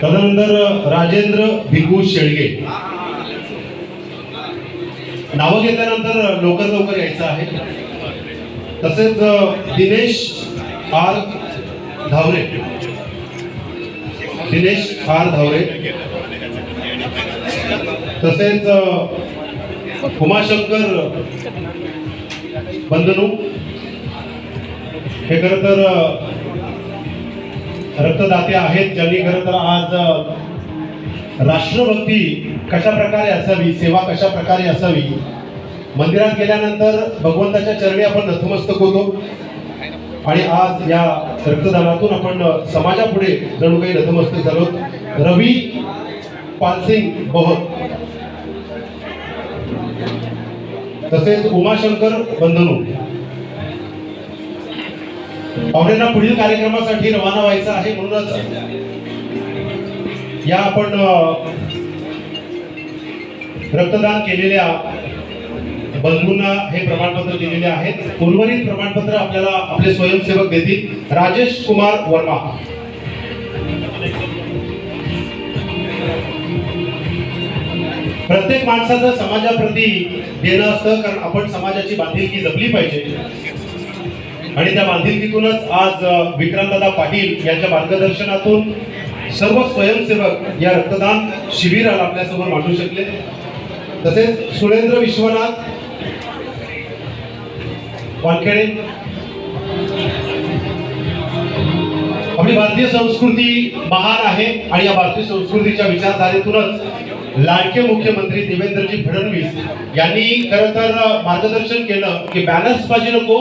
त्यानंतर राजेंद्र भिकू शेळगे. नावं घेतल्यानंतर लवकर लवकर यायचं आहे. तसेच दिनेश आर धावरे. दिनेश आर धावरे. तसेच उमाशंकर बंधनू हे खरं तर रक्तदाते आहेत ज्यांनी खरं तर आज राष्ट्रभक्ती कशा प्रकारे असावी सेवा कशा प्रकारे असावी? मंदिरात गेल्यानंतर भगवंताच्या चरणी आपण नतमस्तक होतो. आणि आज या रक्तदानातून आपण समाजापुढे जणू काही नतमस्तक झालो रवी पालसिंग बोहत तसेच उमाशंकर बंधनू. पाहुण्यांना पुढील कार्यक्रमासाठी रवाना व्हायचं आहे म्हणूनच या आपण रक्तदान केलेल्या बंधूंना हे प्रमाणपत्र दिलेले आहेत. उर्वरित प्रमाणपत्र आपल्याला आपले स्वयंसेवक देतील राजेश कुमार वर्मा. प्रत्येक माणसाचं समाजाप्रती देणं असतं कारण आपण समाजाची बांधिलकी जपली पाहिजे. आणि त्या बांधिलकीतूनच आज अ, पाटील यांच्या मार्गदर्शनातून सर्व स्वयंसेवक या रक्तदान शिबिराला आपल्यासमोर मांडू शकले. तसेच सुरेंद्र विश्वनाथ वानखेडे आपली भारतीय संस्कृती महान आहे आणि या भारतीय संस्कृतीच्या विचारधारेतूनच लाडके मुख्यमंत्री देवेंद्रजी फडणवीस यांनी खरं तर मार्गदर्शन केलं की बॅलन्स पाहिजे नको.